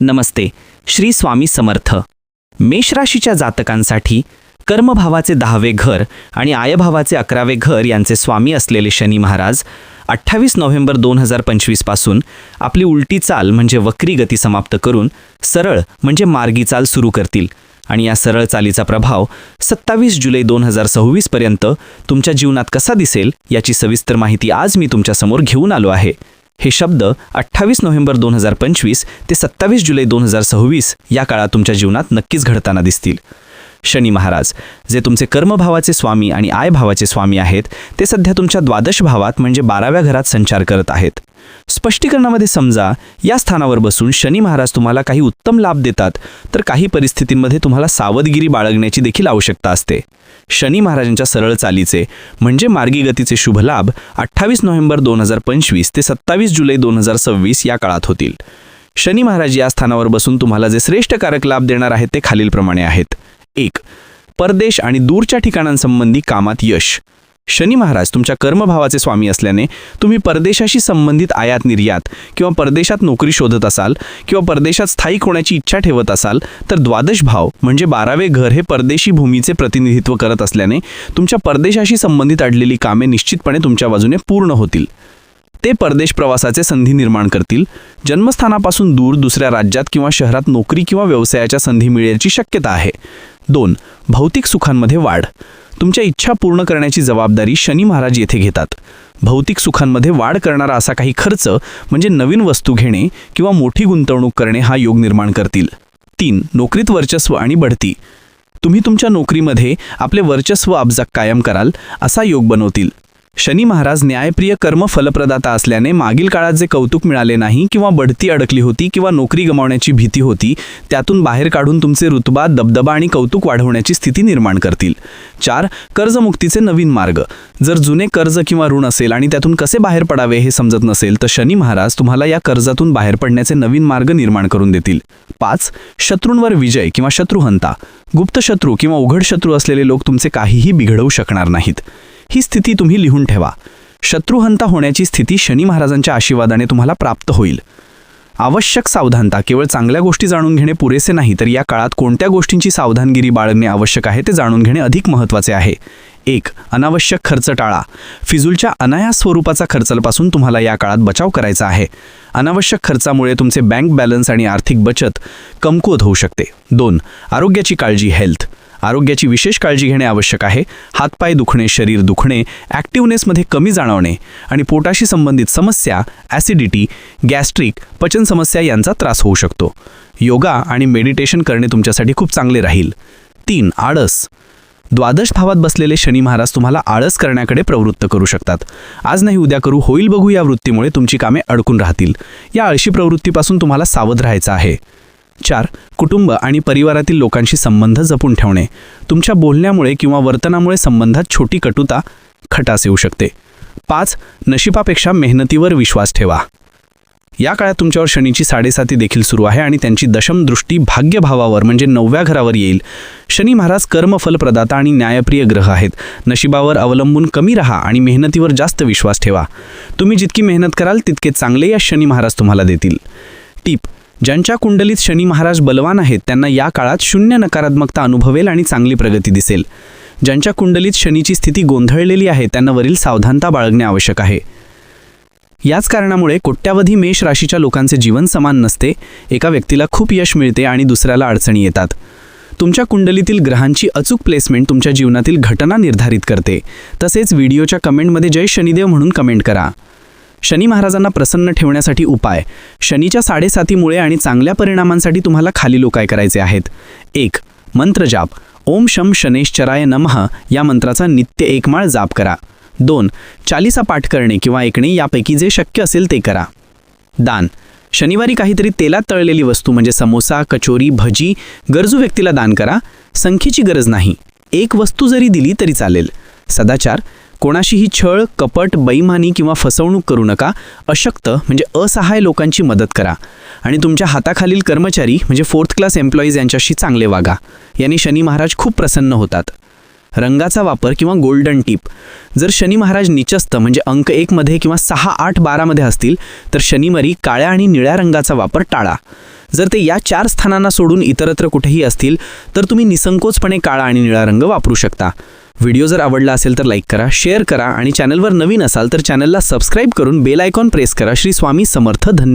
नमस्ते श्री स्वामी समर्थ. मेष राशीच्या जातकांसाठी कर्मभावाचे दहावे घर आणि आयभावाचे अकरावे घर यांचे स्वामी असलेले शनी महाराज अठ्ठावीस नोव्हेंबर दोन हजार पंचवीसपासून आपली उलटी चाल म्हणजे वक्री गती समाप्त करून सरळ म्हणजे मार्गी चाल सुरू करतील. आणि या सरळ चालीचा प्रभाव सत्तावीस जुलै दोन हजार सव्वीसपर्यंत तुमच्या जीवनात कसा दिसेल याची सविस्तर माहिती आज मी तुमच्यासमोर घेऊन आलो आहे. हे शब्द अठ्ठावीस नोव्हेंबर दोन हजार पंचवीस ते सत्तावीस जुलै दोन हजार सव्वीस या काळात तुमच्या जीवनात नक्कीच घडताना दिसतील. शनी महाराज जे तुमचे कर्मभावाचे स्वामी आणि आय भावाचे स्वामी आहेत ते सध्या तुमच्या द्वादश भावात म्हणजे बाराव्या घरात संचार करत आहेत. स्पष्टीकरणामध्ये समजा या स्थानावर बसून शनी महाराज तुम्हाला काही उत्तम लाभ देतात तर काही परिस्थितींमध्ये तुम्हाला सावधगिरी बाळगण्याची देखील आवश्यकता असते. शनी महाराजांच्या सरळ चालीचे म्हणजे मार्गी गतीचे शुभ लाभ अठ्ठावीस नोव्हेंबर दोन हजार पंचवीस ते सत्तावीस जुलै दोन हजार सव्वीस या काळात होतील. शनी महाराज या स्थानावर बसून तुम्हाला जे श्रेष्ठ कारक लाभ देणार आहेत ते खालीलप्रमाणे आहेत. एक परदेश आणि दूरच्या ठिकाणांसंबंधी कामात यश. शनी महाराज तुमच्या कर्मभावाचे स्वामी असल्याने तुम्ही परदेशाशी संबंधित आयात निर्यात किंवा परदेशात नोकरी शोधत असाल किंवा परदेशात स्थायिक होण्याची इच्छा ठेवत असाल तर द्वादश भाव म्हणजे बारावे घर हे परदेशी भूमीचे प्रतिनिधित्व करत असल्याने तुमच्या परदेशाशी संबंधित अडलेली कामे निश्चितपणे तुमच्या बाजूने पूर्ण होतील. ते परदेश प्रवासाचे संधी निर्माण करतील जन्मस्थानापासून दूर दुसऱ्या राज्यात किंवा शहरात नोकरी किंवा व्यवसायाच्या संधी मिळण्याची शक्यता आहे. दोन भौतिक सुखांमध्ये वाढ. तुमच्या इच्छा पूर्ण करण्याची जबाबदारी शनी महाराज येथे घेतात. भौतिक सुखांमध्ये वाढ करणारा असा काही खर्च म्हणजे नवीन वस्तू घेणे किंवा मोठी गुंतवणूक करणे हा योग निर्माण करतील. तीन नोकरीत वर्चस्व आणि बढती. तुम्ही तुमच्या नोकरीमध्ये आपले वर्चस्व अब्जाक कायम कराल असा योग बनवतील. शनी महाराज न्यायप्रिय कर्म फलप्रदाता असल्याने मागील काळात जे कौतुक मिळाले नाही किंवा बढती अडकली होती किंवा नोकरी गमावण्याची भीती होती त्यातून बाहेर काढून तुमचे रुतबा दबदबा आणि कौतुक वाढवण्याची स्थिती निर्माण करतील. चार कर्जमुक्तीचे नवीन मार्ग. जर जुने कर्ज किंवा ऋण असेल आणि त्यातून कसे बाहेर पडावे हे समजत नसेल तर शनी महाराज तुम्हाला या कर्जातून बाहेर पडण्याचे नवीन मार्ग निर्माण करून देतील. पाच शत्रूंवर विजय किंवा शत्रुहंता. गुप्त शत्रू किंवा उघड शत्रू असलेले लोक तुमचे काहीही बिघडवू शकणार नाहीत. ही स्थिती तुम्ही लिहून ठेवा. शत्रुहंता होण्याची स्थिती शनी महाराजांच्या आशीर्वादाने तुम्हाला प्राप्त होईल. आवश्यक सावधानता केवळ चांगल्या गोष्टी जाणून घेणे पुरेसे नाही तर या काळात कोणत्या गोष्टींची सावधानगिरी बाळगणे आवश्यक आहे ते जाणून घेणे अधिक महत्त्वाचे आहे. एक अनावश्यक खर्च टाळा. फिजूलच्या अनायास स्वरूपाचा खर्चापासून तुम्हाला या काळात बचाव करायचा आहे. अनावश्यक खर्चामुळे तुमचे बँक बॅलन्स आणि आर्थिक बचत कमकुवत होऊ शकते. दोन आरोग्याची काळजी हेल्थ. आरोग्याची विशेष काळजी घेणे आवश्यक आहे. हातपाय दुखणे शरीर दुखणे ॲक्टिव्हनेसमध्ये कमी जाणवणे आणि पोटाशी संबंधित समस्या ॲसिडिटी गॅस्ट्रिक पचन समस्या यांचा त्रास होऊ शकतो. योगा आणि मेडिटेशन करणे तुमच्यासाठी खूप चांगले राहील. तीन आळस. द्वादश भावात बसलेले शनी महाराज तुम्हाला आळस करण्याकडे प्रवृत्त करू शकतात. आज नाही उद्या करू. होईल बघू या वृत्तीमुळे तुमची कामे अडकून राहतील. या आळशी प्रवृत्तीपासून तुम्हाला सावध राहायचं आहे. चार कुटुंब आणि परिवारातील लोकांशी संबंध जपून ठेवणे तुमच्या बोलण्यामुळे किंवा वर्तनामुळे संबंधात छोटी कटुता खटास येऊ शकते. पाच नशिबापेक्षा मेहनतीवर विश्वास ठेवा. या काळात तुमच्यावर शनीची साडेसाती देखील सुरू आहे आणि त्यांची दशम दृष्टी भाग्यभावावर म्हणजे नवव्या घरावर येईल. शनी महाराज कर्मफलप्रदाता आणि न्यायप्रिय ग्रह आहेत. नशिबावर अवलंबून कमी राहा आणि मेहनतीवर जास्त विश्वास ठेवा. तुम्ही जितकी मेहनत कराल तितके चांगले या शनी महाराज तुम्हाला देतील. टीप ज्यांच्या कुंडलीत शनी महाराज बलवान आहेत त्यांना या काळात शून्य नकारात्मकता अनुभवेल आणि चांगली प्रगती दिसेल. ज्यांच्या कुंडलीत शनीची स्थिती गोंधळलेली आहे त्यांना वरील सावधानता बाळगणे आवश्यक आहे. याच कारणामुळे कोट्यावधी मेष राशीच्या लोकांचे जीवन समान नसते एका व्यक्तीला खूप यश मिळते आणि दुसऱ्याला अडचणी येतात. तुमच्या कुंडलीतील ग्रहांची अचूक प्लेसमेंट तुमच्या जीवनातील घटना निर्धारित करते. तसेच व्हिडिओच्या कमेंटमध्ये जय शनिदेव म्हणून कमेंट करा. शनी महाराजांना प्रसन्न ठेवण्यासाठी उपाय. शनीच्या साडेसातीमुळे आणि चांगल्या परिणामांसाठी तुम्हाला खाली लोकाय करायचे आहेत? एक मंत्रजाप ओम शम शनेश्चराय नमः या मंत्राचा नित्य एकमाळ जाप करा. दोन चालीसा पाठ करणे किंवा ऐकणे यापैकी जे शक्य असेल ते करा. दान. शनिवारी काहीतरी तेलात तळलेली वस्तू म्हणजे समोसा कचोरी भजी गरजू व्यक्तीला दान करा. संख्येची गरज नाही. एक वस्तू जरी दिली तरी चालेल. सदाचार. कोणाशीही छळ कपट बैमानी किंवा फसवणूक करू नका. अशक्त म्हणजे असहाय लोकांची मदत करा. आणि तुमच्या हाताखालील कर्मचारी म्हणजे फोर्थ क्लास एम्प्लॉईज यांच्याशी चांगले वागा. यांनी शनी महाराज खूप प्रसन्न होतात. रंगाचा वापर किंवा गोल्डन टीप जर शनी महाराज निचस्त म्हणजे अंक एकमध्ये किंवा सहा आठ बारामध्ये असतील तर शनिवारी काळ्या आणि निळ्या रंगाचा वापर टाळा. जर ते या चार स्थानांना सोडून इतरत्र कुठेही असतील तर तुम्ही निसंकोचपणे काळा आणि निळा रंग वापरू शकता. व्हिडिओ जर आवडला असेल तर लाईक करा शेअर करा आणि चॅनलवर नवीन असाल तर चॅनलला सबस्क्राईब करून बेल आयकॉन प्रेस करा. श्री स्वामी समर्थ धन्य